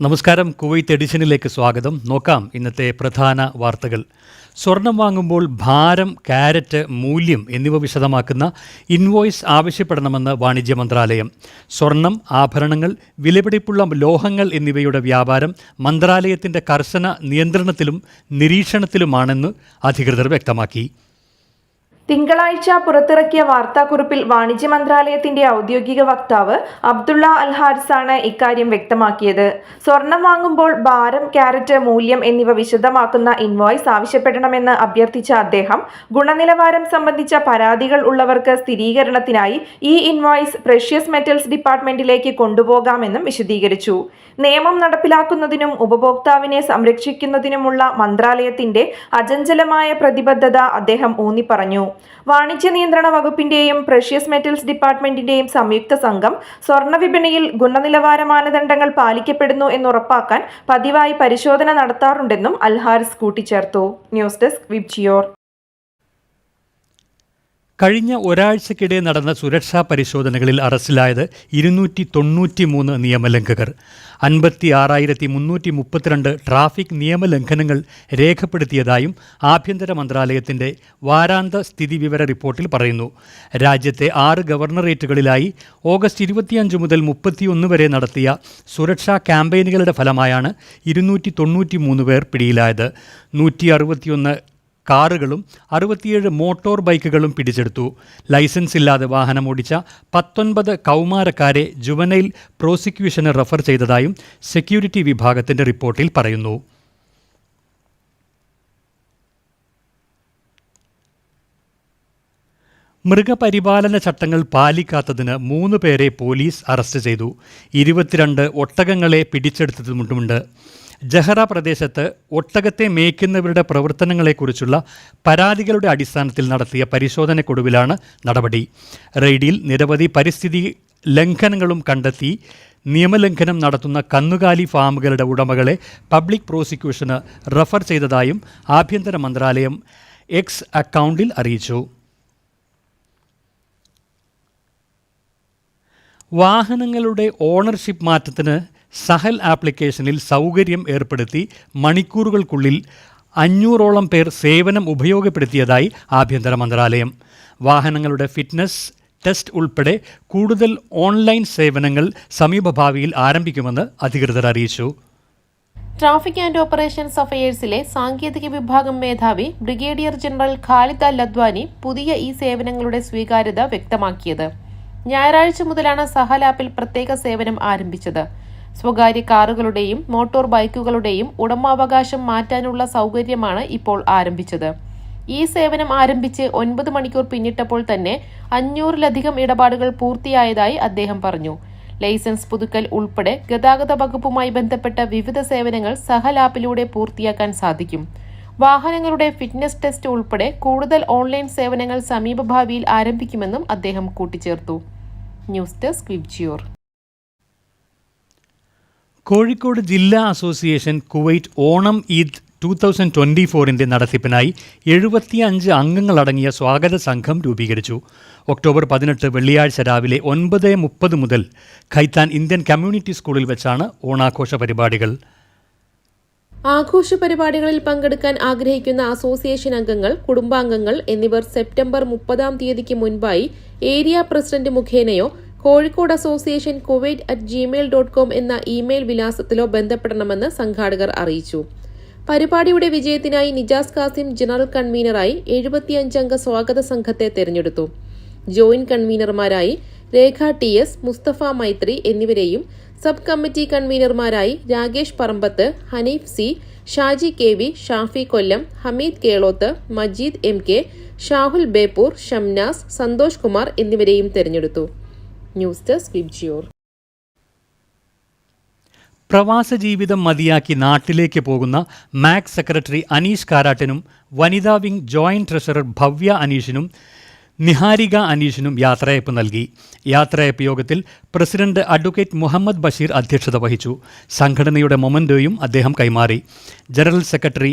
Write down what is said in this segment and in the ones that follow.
നമസ്കാരം. കുവൈത്ത് എഡിഷനിലേക്ക് സ്വാഗതം. നോക്കാം ഇന്നത്തെ പ്രധാന വാർത്തകൾ. സ്വർണം വാങ്ങുമ്പോൾ ഭാരം കാരറ്റ് മൂല്യം എന്നിവ വിശദമാക്കുന്ന ഇൻവോയ്സ് ആവശ്യപ്പെടണമെന്ന് വാണിജ്യ മന്ത്രാലയം. സ്വർണം ആഭരണങ്ങൾ വിലപിടിപ്പുള്ള ലോഹങ്ങൾ എന്നിവയുടെ വ്യാപാരം മന്ത്രാലയത്തിന്റെ കർശന നിയന്ത്രണത്തിലും നിരീക്ഷണത്തിലുമാണെന്ന് അധികൃതർ വ്യക്തമാക്കി. തിങ്കളാഴ്ച പുറത്തിറക്കിയ വാർത്താക്കുറിപ്പിൽ വാണിജ്യ മന്ത്രാലയത്തിന്റെ ഔദ്യോഗിക വക്താവ് അബ്ദുള്ള അൽ ഹാരിസാണ് ഇക്കാര്യം വ്യക്തമാക്കിയത്. സ്വർണം വാങ്ങുമ്പോൾ ഭാരം ക്യാരറ്റ് മൂല്യം എന്നിവ വിശദമാക്കുന്ന ഇൻവോയ്സ് ആവശ്യപ്പെടണമെന്ന് അഭ്യർത്ഥിച്ച അദ്ദേഹം ഗുണനിലവാരം സംബന്ധിച്ച പരാതികൾ ഉള്ളവർക്ക് സ്ഥിരീകരണത്തിനായി ഈ ഇൻവോയ്സ് പ്രഷ്യസ് മെറ്റൽസ് ഡിപ്പാർട്ട്മെന്റിലേക്ക് കൊണ്ടുപോകാമെന്നും വിശദീകരിച്ചു. നിയമം നടപ്പിലാക്കുന്നതിനും ഉപഭോക്താവിനെ സംരക്ഷിക്കുന്നതിനുമുള്ള മന്ത്രാലയത്തിന്റെ അചഞ്ചലമായ പ്രതിബദ്ധത അദ്ദേഹം ഊന്നിപ്പറഞ്ഞു. വാണിജ്യ നിയന്ത്രണ വകുപ്പിന്റെയും പ്രഷ്യസ് മെറ്റൽസ് ഡിപ്പാർട്ട്മെന്റിന്റെയും സംയുക്ത സംഘം സ്വർണ വിപണിയിൽ ഗുണനിലവാര മാനദണ്ഡങ്ങൾ പാലിക്കപ്പെടുന്നു എന്നുറപ്പാക്കാൻ പതിവായി പരിശോധന നടത്താറുണ്ടെന്നും അൽഹാരിസ് കൂട്ടിച്ചേർത്തു. News desk Vibgyor. കഴിഞ്ഞ ഒരാഴ്ചക്കിടെ നടന്ന സുരക്ഷാ പരിശോധനകളിൽ അറസ്റ്റിലായത് ഇരുന്നൂറ്റി തൊണ്ണൂറ്റി മൂന്ന് നിയമലംഘകർ. അൻപത്തി ആറായിരത്തി മുന്നൂറ്റി മുപ്പത്തിരണ്ട് ട്രാഫിക് നിയമലംഘനങ്ങൾ രേഖപ്പെടുത്തിയതായും ആഭ്യന്തര മന്ത്രാലയത്തിന്റെ വാരാന്ത സ്ഥിതി വിവര റിപ്പോർട്ടിൽ പറയുന്നു. രാജ്യത്തെ ആറ് ഗവർണറേറ്റുകളിലായി ഓഗസ്റ്റ് ഇരുപത്തിയഞ്ച് മുതൽ മുപ്പത്തിയൊന്ന് വരെ നടത്തിയ സുരക്ഷാ ക്യാമ്പയിനുകളുടെ ഫലമായാണ് ഇരുന്നൂറ്റി തൊണ്ണൂറ്റി മൂന്ന് പേർ പിടിയിലായത്. നൂറ്റി അറുപത്തിയൊന്ന് കാറുകളും അറുപത്തിയേഴ് മോട്ടോർ ബൈക്കുകളും പിടിച്ചെടുത്തു. ലൈസൻസ് ഇല്ലാതെ വാഹനം ഓടിച്ച പത്തൊൻപത് കൗമാരക്കാരെ ജുവനൈൽ പ്രോസിക്യൂഷന് റഫർ ചെയ്തതായും സെക്യൂരിറ്റി വിഭാഗത്തിന്റെ റിപ്പോർട്ടിൽ പറയുന്നു. മൃഗപരിപാലന ചട്ടങ്ങൾ പാലിക്കാത്തതിന് മൂന്ന് പേരെ പോലീസ് അറസ്റ്റ് ചെയ്തു. ഇരുപത്തിരണ്ട് ഒട്ടകങ്ങളെ പിടിച്ചെടുത്തതുമുണ്ട് ജഹറ പ്രദേശത്ത് ഒട്ടകത്തെ മേയ്ക്കുന്നവരുടെ പ്രവർത്തനങ്ങളെക്കുറിച്ചുള്ള പരാതികളുടെ അടിസ്ഥാനത്തിൽ നടത്തിയ പരിശോധനയ്ക്കൊടുവിലാണ് നടപടി. റെയ്ഡിൽ നിരവധി പരിസ്ഥിതി ലംഘനങ്ങളും കണ്ടെത്തി നിയമലംഘനം നടത്തുന്ന കന്നുകാലി ഫാമുകളുടെ ഉടമകളെ പബ്ലിക് പ്രോസിക്യൂഷന് റഫർ ചെയ്തതായും ആഭ്യന്തര മന്ത്രാലയം എക്സ് അക്കൗണ്ടിൽ അറിയിച്ചു. വാഹനങ്ങളുടെ ഓണർഷിപ്പ് മാറ്റത്തിന് സഹൽ ആപ്ലിക്കേഷനിൽ സൗകര്യം ഏർപ്പെടുത്തി മണിക്കൂറുകൾക്കുള്ളിൽ അഞ്ഞൂറോളം പേർ സേവനം ഉപയോഗപ്പെടുത്തിയതായി ആഭ്യന്തര മന്ത്രാലയം. വാഹനങ്ങളുടെ ഫിറ്റ്നസ് ടെസ്റ്റ് ഉൾപ്പെടെ കൂടുതൽ ഓൺലൈൻ സേവനങ്ങൾ സമീപഭാവിയിൽ ആരംഭിക്കുമെന്ന് അധികൃതർ അറിയിച്ചു. ട്രാഫിക് ആൻഡ് ഓപ്പറേഷൻസ് അഫയേഴ്സിലെ സാങ്കേതിക വിഭാഗം മേധാവി brigadier general Khalid Al Adwani പുതിയ ഈ സേവനങ്ങളുടെ സ്വീകാര്യത വ്യക്തമാക്കിയത്. ഞായറാഴ്ച മുതലാണ് സഹൽ ആപ്പിൽ പ്രത്യേക സേവനം ആരംഭിച്ചത്. സ്വകാര്യ കാറുകളുടെയും മോട്ടോർ ബൈക്കുകളുടെയും ഉടമാവകാശം മാറ്റാനുള്ള സൗകര്യമാണ് ഇപ്പോൾ ആരംഭിച്ചത്. ഈ സേവനം ആരംഭിച്ച് ഒൻപത് മണിക്കൂർ പിന്നിട്ടപ്പോൾ തന്നെ അഞ്ഞൂറിലധികം ഇടപാടുകൾ പൂർത്തിയായതായി അദ്ദേഹം പറഞ്ഞു. ലൈസൻസ് പുതുക്കൽ ഉൾപ്പെടെ ഗതാഗത വകുപ്പുമായി ബന്ധപ്പെട്ട വിവിധ സേവനങ്ങൾ സഹലാപ്പിലൂടെ പൂർത്തിയാക്കാൻ സാധിക്കും. വാഹനങ്ങളുടെ ഫിറ്റ്നസ് ടെസ്റ്റ് ഉൾപ്പെടെ കൂടുതൽ ഓൺലൈൻ സേവനങ്ങൾ സമീപഭാവിയിൽ ആരംഭിക്കുമെന്നും അദ്ദേഹം കൂട്ടിച്ചേർത്തു. News desk Vibgyor. കോഴിക്കോട് ജില്ലാ association Kuwait Onam Eid two thousand twenty ഫോറിന്റെ നടത്തിപ്പിനായി എഴുപത്തിയഞ്ച് അംഗങ്ങളടങ്ങിയ സ്വാഗത സംഘം രൂപീകരിച്ചു. ഒക്ടോബർ പതിനെട്ട് വെള്ളിയാഴ്ച രാവിലെ ഒൻപത് മുപ്പത് മുതൽ ഖൈത്താൻ ഇന്ത്യൻ കമ്മ്യൂണിറ്റി സ്കൂളിൽ വെച്ചാണ് ഓണാഘോഷ പരിപാടികൾ. ആഘോഷ പരിപാടികളിൽ പങ്കെടുക്കാൻ ആഗ്രഹിക്കുന്ന അസോസിയേഷൻ അംഗങ്ങൾ കുടുംബാംഗങ്ങൾ എന്നിവർ സെപ്റ്റംബർ മുപ്പതാം തീയതിക്ക് മുൻപായി area president മുഖേനയോ Kozhikode association Kuwait at Gmail dot com എന്ന ഇമെയിൽ വിലാസത്തിലോ ബന്ധപ്പെടണമെന്ന് സംഘാടകർ അറിയിച്ചു. പരിപാടിയുടെ വിജയത്തിനായി നിജാസ് കാസിം ജനറൽ കൺവീനറായി എഴുപത്തിയഞ്ചംഗ സ്വാഗത സംഘത്തെ തെരഞ്ഞെടുത്തു. ജോയിന്റ് കൺവീനർമാരായി രേഖ ടി എസ് മുസ്തഫ മൈത്രി എന്നിവരെയും sub committee കൺവീനർമാരായി Rakesh Parambath Hanif C Shaji K V Shafi Kollam Hameed Keloth Majeed M K Shahul Beypore Shamnas Santhosh Kumar എന്നിവരെയും തെരഞ്ഞെടുത്തു. News desk Vibgyor. പ്രവാസ ജീവിതം മതിയാക്കി നാട്ടിലേക്ക് പോകുന്ന മാക്സ് സെക്രട്ടറി അനീഷ് കാരാട്ടിനും വനിതാ വിംഗ് ജോയിന്റ് ട്രഷറർ ഭവ്യ അനീഷിനും നിഹാരിക അനീഷിനും യാത്രയയപ്പ് നൽകി. യാത്രയയപ്പ് യോഗത്തിൽ പ്രസിഡന്റ് അഡ്വക്കേറ്റ് മുഹമ്മദ് ബഷീർ അധ്യക്ഷത വഹിച്ചു. സംഘടനയുടെ മൊമന്റോയും അദ്ദേഹം കൈമാറി. ജനറൽ സെക്രട്ടറി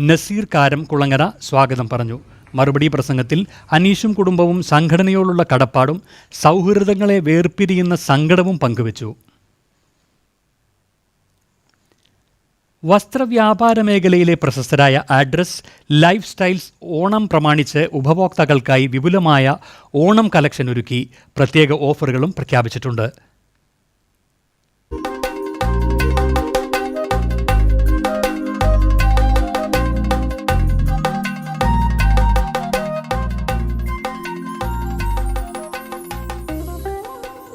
നസീർ കാരം കുളങ്ങര സ്വാഗതം പറഞ്ഞു. മറുപടി പ്രസംഗത്തിൽ അനീഷും കുടുംബവും സംഘടനയോടുള്ള കടപ്പാടും സൗഹൃദങ്ങളെ വേർപിരിയുന്ന സങ്കടവും പങ്കുവച്ചു. വസ്ത്രവ്യാപാര മേഖലയിലെ പ്രശസ്തരായ ആഡ്രസ് ലൈഫ് സ്റ്റൈൽസ് ഓണം പ്രമാണിച്ച് ഉപഭോക്താക്കൾക്കായി വിപുലമായ ഓണം കലക്ഷൻ ഒരുക്കി പ്രത്യേക ഓഫറുകളും പ്രഖ്യാപിച്ചിട്ടുണ്ട്.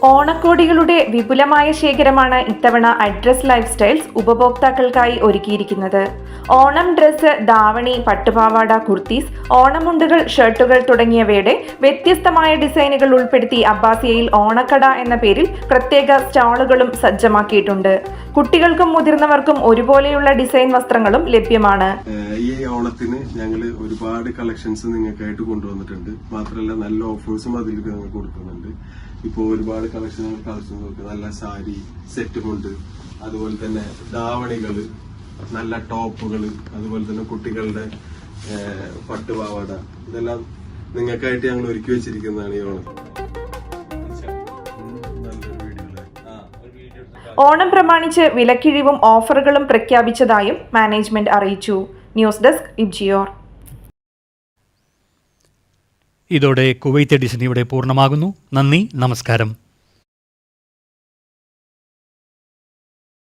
ഓണക്കോടികളുടെ വിപുലമായ ശേഖരമാണ് ഇത്തവണ അഡ്രസ് ലൈഫ് സ്റ്റൈൽസ് ഉപഭോക്താക്കൾക്കായി ഒരുക്കിയിരിക്കുന്നത്. ഓണം ഡ്രസ്സ് ദാവണി പട്ടുപാവാട കുർത്തീസ് ഓണമുണ്ടുകൾ ഷർട്ടുകൾ തുടങ്ങിയവയുടെ വ്യത്യസ്തമായ ഡിസൈനുകൾ ഉൾപ്പെടുത്തി അബ്ബാസിയയിൽ ഓണക്കട എന്ന പേരിൽ പ്രത്യേക സ്റ്റാളുകളും സജ്ജമാക്കിയിട്ടുണ്ട്. കുട്ടികൾക്കും മുതിർന്നവർക്കും ഒരുപോലെയുള്ള ഡിസൈൻ വസ്ത്രങ്ങളും ലഭ്യമാണ്. ഈ ഓണത്തിന് ഞങ്ങൾ ഒരുപാട് കളക്ഷൻസ് നിങ്ങൾക്കായിട്ട് കൊണ്ടുവന്നിട്ടുണ്ട്. മാത്രമല്ല നല്ല ഓഫേഴ്സും അതിൽ കൊടുക്കുന്നുണ്ട്. ഇപ്പോൾ ഒരുപാട് കളക്ഷനുകൾ കളക്ഷൻസ് നല്ല സാരി സെറ്റുമുണ്ട് അതുപോലെ തന്നെ ധാവണികൾ നല്ല ടോപ്പുകൾ അതുപോലെ തന്നെ കുട്ടികളുടെ പട്ടുപാവട ഇതെല്ലാം നിങ്ങൾക്കായിട്ട് ഞങ്ങൾ ഒരുക്കി വെച്ചിരിക്കുന്നതാണ് ഈ ഓണം. ഓണം പ്രമാണിച്ച് വിലക്കിഴിവും ഓഫറുകളും പ്രഖ്യാപിച്ചതായും മാനേജ്മെന്റ് അറിയിച്ചു. News desk Vibgyor. ഇതോടെ കുവൈത്ത് എഡിഷൻ ഇവിടെ പൂർണമാകുന്നു. നന്ദി നമസ്കാരം.